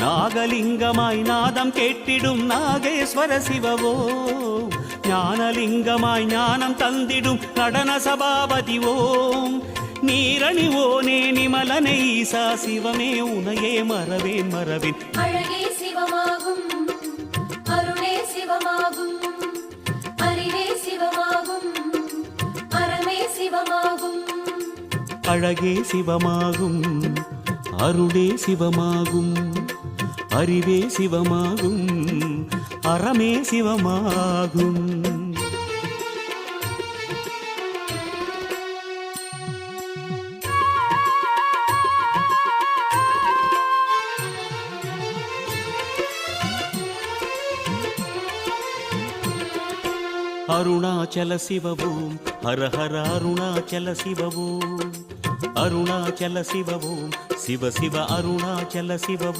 நாகலிங்கமாய் நாதம் கேட்டிடும் நாகேஸ்வர சிவவோ. ஞானலிங்கமாய் ஞானம் தந்திடும் நடன சபாபதி ஓம் நீரணிவோனே நிமலனை ஈசா சிவமே உனையே மறவேன் மறவேன். அழகே சிவமாகும் அருளே சிவமாகும் அறிவே சிவமாகும் அறமே சிவமாகும். அழகே சிவமாகும் அருளே சிவமாகும். அறிவே சிவமாகும் அறமே சிவமாகும் அருணாச்சல சிவவோம் ஹர ஹர அருணாச்சல சிவவோம் அருணாச்சல சிவவோம் சிவ சிவ அருணாச்சல சிவவோம்